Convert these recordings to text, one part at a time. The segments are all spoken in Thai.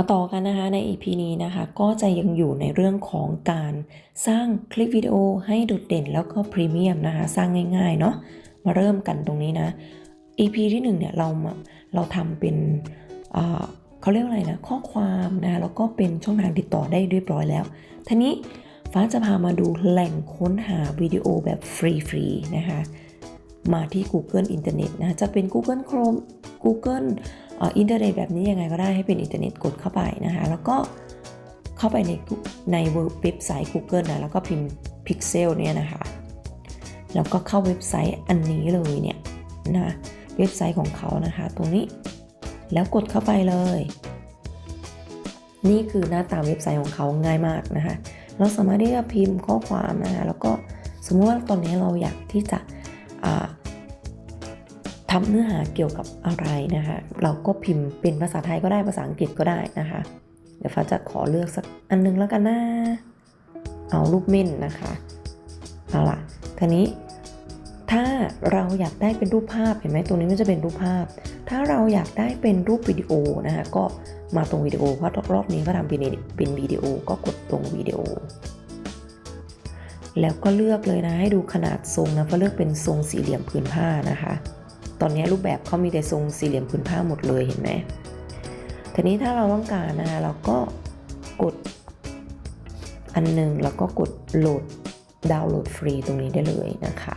มาต่อกันนะคะใน EP นี้นะคะก็จะยังอยู่ในเรื่องของการสร้างคลิปวิดีโอให้โดดเด่นแล้วก็พรีเมียมนะคะสร้างง่ายๆเนาะมาเริ่มกันตรงนี้นะ EP ที่1เนี่ยเราเราทำเป็นเขาเรียกอะไรนะข้อความนะคะแล้วก็เป็นช่องทางติดต่อได้เรียบร้อยแล้วทีนี้ฟ้าจะพามาดูแหล่งค้นหาวิดีโอแบบฟรีๆนะคะมาที่ Google อินเทอร์เน็ตนะจะเป็น Google Chrome Google อินเทอร์เน็ตแบบนี้ยังไงก็ได้ให้เป็นอินเทอร์เน็ตกดเข้าไปนะคะ แล้วก็เข้าไปในในเว็บไซต์ Google นะแล้วก็พิมพ์ Pixel เนี่ยนะคะแล้วก็เข้าเว็บไซต์อันนี้เลยเนี่ยนะเว็บไซต์ของเขานะคะ ตรงนี้แล้วกดเข้าไปเลย นี่คือหน้าตาเว็บไซต์ของเขาง่ายมากนะคะ เราสามารถที่จะพิมพ์ข้อความนะคะแล้วก็สมมติว่าตอนนี้เราอยากที่จะ ทำเนื้อหาเกี่ยวกับอะไรนะคะ เราก็พิมพ์เป็นภาษาไทยก็ได้ภาษาอังกฤษก็ได้นะคะ เดี๋ยวฟ้าจะขอเลือกสักอันนึงแล้วกันนะเอารูปเม่นนะคะเอาล่ะทีนี้ถ้าเราอยากได้เป็นรูปภาพเห็นไหมตรงนี้มันจะเป็นรูปภาพ ถ้าเราอยากได้เป็นรูปวิดีโอนะคะก็มาตรงวิดีโอเพราะรอบนี้ก็ทำเป็นเป็นวิดีโอก็กดตรงวิดีโอ แล้วก็เลือกเลยนะให้ดูขนาดทรงนะก็เลือกเป็นทรงสี่เหลี่ยมผืนผ้านะคะ ตอนนี้รูปแบบเขามีแต่ทรงสี่เหลี่ยมผืนผ้าหมดเลยเห็นไหมทีนี้ถ้าเราต้องการนะคะเราก็กดอันหนึ่งแล้วก็กดโหลดดาวน์โหลดฟรีตรงนี้ได้เลยนะคะ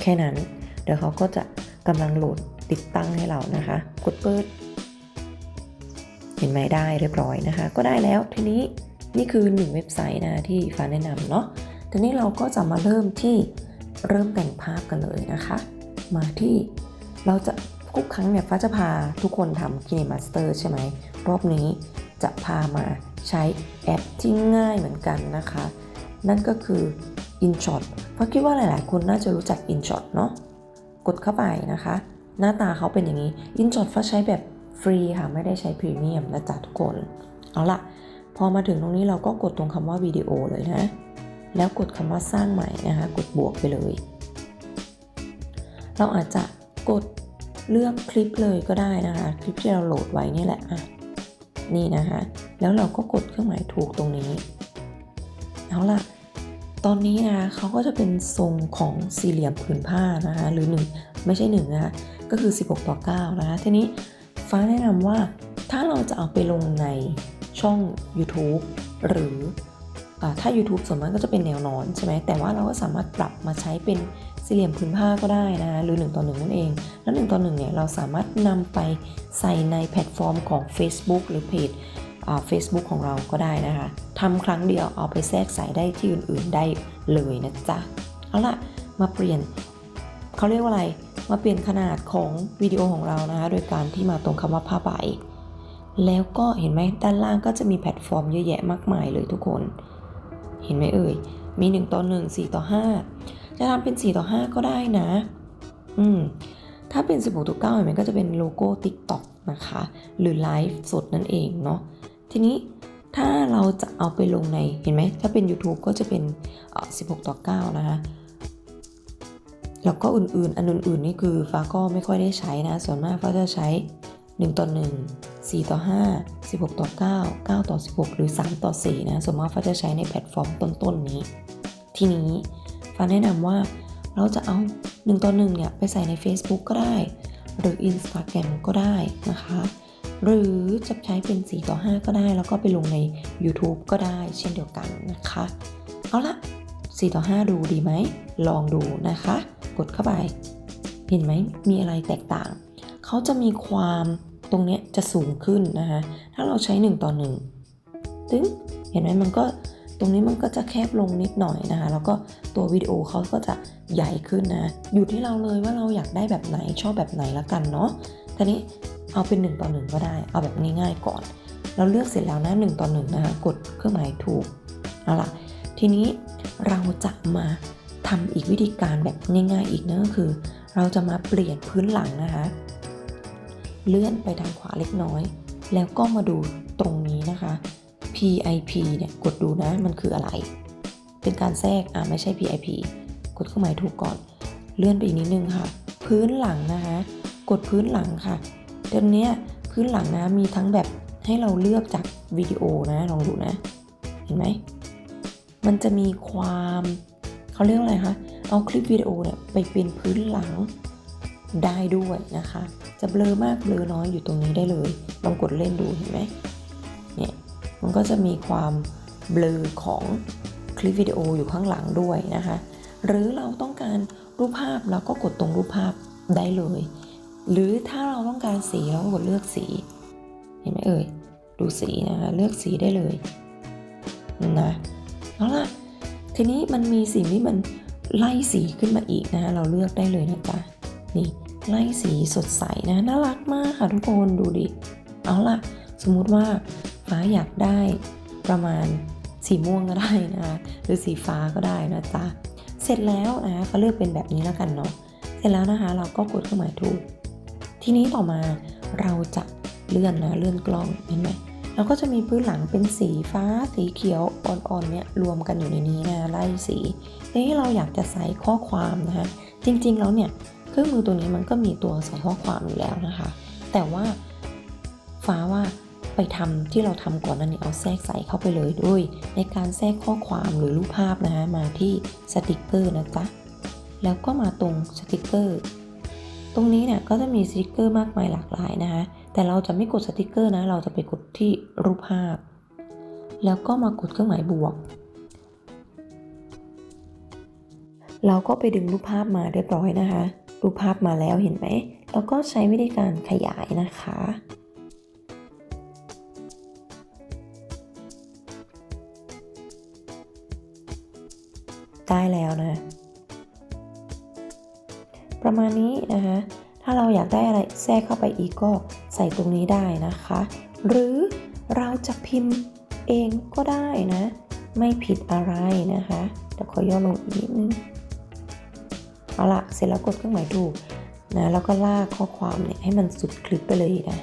แค่นั้นเดี๋ยวเขาก็จะกำลังโหลดติดตั้งให้เรานะคะ กดเปิด เห็นไหมได้เรียบร้อยนะคะ ก็ได้แล้วทีนี้นี่คือหนึ่งเว็บไซต์นะที่ฟ้าแนะนำเนาะทีนี้เราก็จะมาเริ่มที่เริ่มแต่งภาพกันเลยนะคะ มาที่เราจะทุกครั้งเนี่ยฟ้าจะพาทุกคนทำ KineMaster ใช่ไหม รอบนี้จะพามาใช้แอปที่ง่ายเหมือนกันนะคะ นั่นก็คือ InShot ฟ้าคิดว่าหลายๆ คนน่าจะรู้จัก InShot เนาะกดเข้าไปนะคะ หน้าตาเขาเป็นอย่างนี้ InShot ฟ้าใช้แบบฟรีค่ะ ไม่ได้ใช้พรีเมียมนะจ๊ะทุกคน เอาละพอมาถึงตรงนี้เราก็กดตรงคำว่าวิดีโอเลยนะ แล้วกดคำว่าสร้างใหม่นะคะ กดบวกไปเลย เราอาจจะกดเลือกคลิปเลยก็ได้นะคะ คลิปที่เราโหลดไว้นี่แหละอะนี่นะคะ แล้วเราก็กดเครื่องหมายถูกตรงนี้เอาล่ะ ตอนนี้นะคะเขาก็จะเป็นทรงของสี่เหลี่ยมผืนผ้านะคะ หรือหนึ่งไม่ใช่หนึ่งนะคะก็คือ 16 ต่อ 9 นะคะ ทีนี้ฟ้าแนะนำว่าถ้าเราจะเอาไปลงในช่อง YouTube หรืออถ้า YouTube ส่วนมากก็จะเป็นแนวนอนใช่ไหมแต่ว่าเราก็สามารถปรับมาใช้เป็น สี่เหลี่ยมผืนผ้าก็ได้นะคะหรือ 1 ต่อ 1 นั่นเอง แล้ว 1 ต่อ 1 เนี่ย เราสามารถนำไปใส่ในแพลตฟอร์มของ Facebook หรือเพจเฟซบุ๊กของเราก็ได้นะคะทำครั้งเดียวเอาไปแทรกใส่ได้ที่อื่น ๆ ได้เลยนะจ๊ะ เอาล่ะ มาเปลี่ยนเขาเรียกว่าอะไร มาเปลี่ยนขนาดของวิดีโอของเรานะคะ โดยการที่มาตรงคำว่าผ้าใบ แล้วก็เห็นไหมด้านล่างก็จะมีแพลตฟอร์มเยอะแยะมากมายเลยทุกคน เห็นไหมเอ่ย มี 1 ต่อ 1 4 ต่อ 5 จะทำเป็น 4 ต่อ 5 ก็ได้นะ อืม ถ้าเป็น 16ต่อ9เห็นไหมก็จะเป็นโลโก้ TikTok นะคะ หรือไลฟ์สดนั่นเองเนาะ ทีนี้ถ้าเราจะเอาไปลงใน เห็นไหม ถ้าเป็น YouTube ก็จะเป็น16ต่อ9นะคะ แล้วก็อื่นๆ อันอื่นๆ นี่คือฟ้าก็ไม่ค่อยได้ใช้นะ ส่วนมากฟ้าจะใช้ 1 ต่อ 1 4 ต่อ 5 16 ต่อ 9 9 ต่อ 16 หรือ 3 ต่อ 4 นะ ส่วนมากฟ้าจะใช้ในแพลตฟอร์มต้นๆนี้ ทีนี้ ฟ้าแนะนำว่าเราจะเอา1ต่อ1เนี่ยไปใส่ใน Facebook ก็ได้ หรือ Instagram ก็ได้นะคะ หรือจะใช้เป็น 4 ต่อ 5 ก็ได้ แล้วก็ไปลงใน YouTube ก็ได้เช่นเดียวกันนะคะ เอาละ4ต่อ 5 ดูดีไหม ลองดูนะคะ กดเข้าไป เห็นไหมมีอะไรแตกต่าง เขาจะมีความตรงเนี้ยจะสูงขึ้นนะคะ ถ้าเราใช้ 1 ต่อ 1 ตึ้งเห็นไหมมันก็ ตรงนี้มันก็จะแคบลงนิดหน่อยนะคะ แล้วก็ตัววิดีโอเขาก็จะใหญ่ขึ้นนะ อยู่ที่เราเลยว่าเราอยากได้แบบไหนชอบแบบไหนละกันเนาะทีนี้เอาเป็น1ต่อ1ก็ได้ เอาแบบง่ายๆก่อน เราเลือกเสร็จแล้วนะ1ต่อ1นะคะ กดเครื่องหมายถูก เอาล่ะ ทีนี้เราจะมาทำอีกวิธีการแบบง่าย ๆ อีกนะก็คือ เราจะมาเปลี่ยนพื้นหลังนะคะ เลื่อนไปทางขวาเล็กน้อย แล้วก็มาดูตรงนี้นะคะ PIP เนี่ยกดดูนะมันคืออะไร เป็นการแทรกอะไม่ใช่ PIP กดเครื่องหมายถูกก่อน เลื่อนไปอีกนิดนึงค่ะ พื้นหลังนะคะ กดพื้นหลังค่ะเดี๋ยวนี้พื้นหลังนะมีทั้งแบบให้เราเลือกจากวิดีโอนะลองดูนะ เห็นไหมมันจะมีความเขาเรียกอะไรคะเอาคลิปวิดีโอเนี่ยไปเป็นพื้นหลังได้ด้วยนะคะ จะเบลอมากเบลอน้อยอยู่ตรงนี้ได้เลย ลองกดเล่นดูเห็นไหม มันก็จะมีความเบลอของคลิปวิดีโออยู่ข้างหลังด้วยนะคะ หรือเราต้องการรูปภาพเราก็กดตรงรูปภาพได้เลย หรือถ้าเราต้องการสีเราก็กดเลือกสี เห็นไหมเอ่ย ดูสีนะคะ เลือกสีได้เลยนะเอาล่ะ ทีนี้มันมีสิ่งที่มันไล่สีขึ้นมาอีกนะ เราเลือกได้เลยนะจ๊ะ นี่ไล่สีสดใสนะ น่ารักมากค่ะทุกคนดูดิ เอาล่ะ สมมุติว่า ฟ้าอยากได้ประมาณสีม่วงก็ได้นะคะหรือสีฟ้าก็ได้นะจ๊ะเสร็จแล้วนะก็เลือกเป็นแบบนี้แล้วกันเนาะเสร็จแล้วนะคะ เราก็กดเครื่องหมายถูก ทีนี้ต่อมาเราจะเลื่อนนะเลื่อนกล้องเห็นไหมเราก็จะมีพื้นหลังเป็นสีฟ้าสีเขียวอ่อนๆเนี่ยรวมกันอยู่ในนี้นะไล่สีทีนี้เราอยากจะใส่ข้อความนะคะจริงๆแล้วเนี่ยเครื่องมือตัวนี้มันก็มีตัวใส่ข้อความอยู่แล้วนะคะ แต่ว่าฟ้าว่า ไปทำที่เราทำก่อนนั้นนี่เอาแทรกใส่เข้าไปเลยด้วย ในการแทรกข้อความหรือรูปภาพนะคะมาที่สติกเกอร์นะจ๊ะแล้วก็มาตรงสติกเกอร์ตรงนี้เนี่ยก็จะมีสติกเกอร์มากมายหลากหลายนะคะแต่เราจะไม่กดสติกเกอร์นะ เราจะไปกดที่รูปภาพ แล้วก็มากดเครื่องหมายบวก เราก็ไปดึงรูปภาพมาเรียบร้อยนะคะ รูปภาพมาแล้วเห็นไหม แล้วก็ใช้วิธีการขยายนะคะ ได้แล้วนะ ประมาณนี้นะคะ ถ้าเราอยากได้อะไรแทรกเข้าไปอีกก็ใส่ตรงนี้ได้นะคะ หรือเราจะพิมพ์เองก็ได้นะ ไม่ผิดอะไรนะคะเดี๋ยวขอย่อลงอีกนิดนึงเอาละเสร็จแล้วกดเครื่องหมายถูกนะแล้วก็ลากข้อความเนี่ยให้มันสุดคลิปไปเลยนะ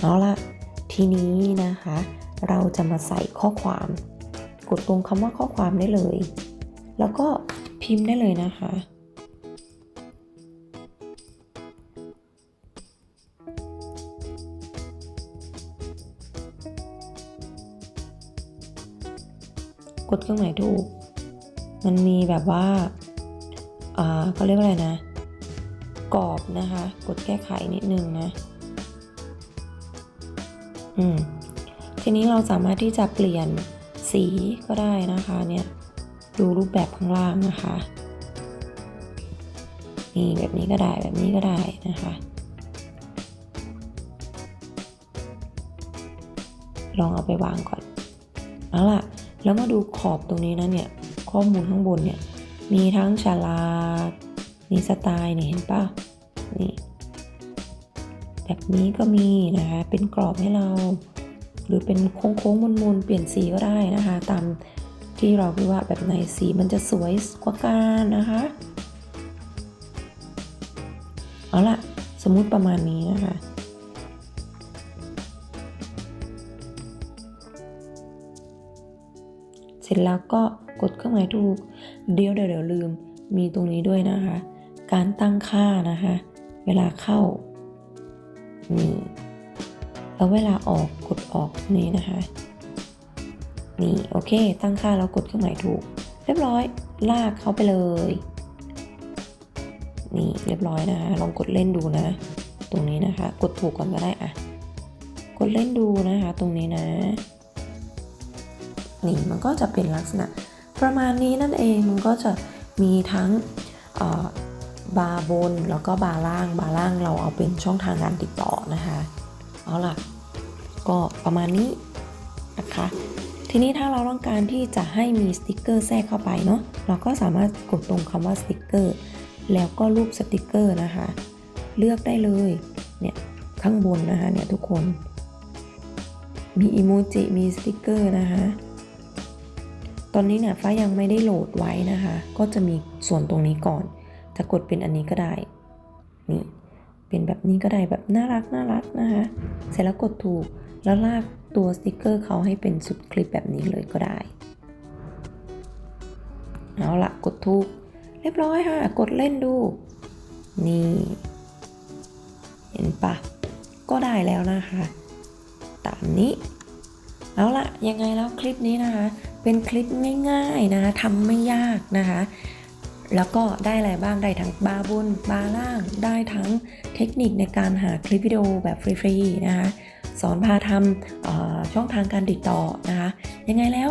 เอาละทีนี้นะคะ เราจะมาใส่ข้อความ กดตรงคำว่าข้อความได้เลย แล้วก็พิมพ์ได้เลยนะคะ กดเครื่องหมายถูก มันมีแบบว่าอ่าเขาเรียกว่าอะไรนะ กรอบนะคะ กดแก้ไขนิดนึงนะอืมทีนี้เราสามารถที่จะเปลี่ยน สีก็ได้นะคะเนี่ยดูรูปแบบข้างล่างนะคะนี่แบบนี้ก็ได้แบบนี้ก็ได้นะคะ ลองเอาไปวางก่อนเอาล่ะ แล้วมาดูขอบตรงนี้นะเนี่ยข้อมูลข้างบนเนี่ยมีทั้งฉลากมีสไตล์เนี่ยเห็นป่ะนี่แบบนี้ก็มีนะคะเป็นกรอบให้เรา หรือเป็นโค้งๆมนๆเปลี่ยนสีก็ได้นะคะ ตามที่เราคิดว่าแบบไหนสีมันจะสวยกว่ากันนะคะ เอาล่ะ สมมุติประมาณนี้นะคะเสร็จแล้วก็กดเครื่องหมายถูก เดี๋ยวเดี๋ยวเดี๋ยวลืมมีตรงนี้ด้วยนะคะ การตั้งค่านะคะ เวลาเข้านี่ แล้วเวลาออกกดออกนี่นะคะ นี่โอเค ตั้งค่าแล้วกดเครื่องหมายถูก เรียบร้อย ลากเข้าไปเลย นี่เรียบร้อยนะคะ ลองกดเล่นดูนะ ตรงนี้นะคะ กดถูกก่อนก็ได้อะกดเล่นดูนะคะ ตรงนี้นะ นี่มันก็จะเป็นลักษณะ ประมาณนี้นั่นเองมันก็จะมีทั้งบาร์บนแล้วก็บาร์ล่างบาร์ล่างเราเอาเป็นช่องทางการติดต่อนะคะ เอาล่ะ ก็ประมาณนี้นะคะ ทีนี้ถ้าเราต้องการที่จะให้มีสติกเกอร์แทรกเข้าไปเนาะเราก็สามารถกดตรงคำว่าสติกเกอร์แล้วก็รูปสติกเกอร์นะคะ เลือกได้เลยเนี่ยข้างบนนะคะเนี่ยทุกคน มีอิโมจิมีสติกเกอร์นะคะตอนนี้เนี่ยฟ้ายังไม่ได้โหลดไว้นะคะ ก็จะมีส่วนตรงนี้ก่อน จะกดเป็นอันนี้ก็ได้นี่ เป็นแบบนี้ก็ได้แบบน่ารักน่ารักนะคะ เสร็จแล้วกดถูกแล้วลากตัวสติกเกอร์เขาให้เป็นสุดคลิปแบบนี้เลยก็ได้ เอาละกดถูก เรียบร้อยค่ะ กดเล่นดู นี่ เห็นปะก็ได้แล้วนะคะ ตามนี้ เอาละยังไงแล้วคลิปนี้นะคะ เป็นคลิปง่ายๆนะคะทำไม่ยากนะคะ แล้วก็ได้อะไรบ้างได้ทั้งบาร์บนบาร์ล่าง ได้ทั้งเทคนิคในการหาคลิปวิดีโอแบบฟรีๆนะคะสอนพาทำช่องทางการติดต่อนะคะยังไงแล้ว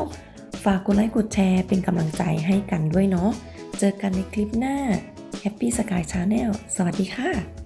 ฝากกดไลค์กดแชร์เป็นกำลังใจให้กันด้วยเนาะเจอกันในคลิปหน้า Happy Sky Channel สวัสดีค่ะ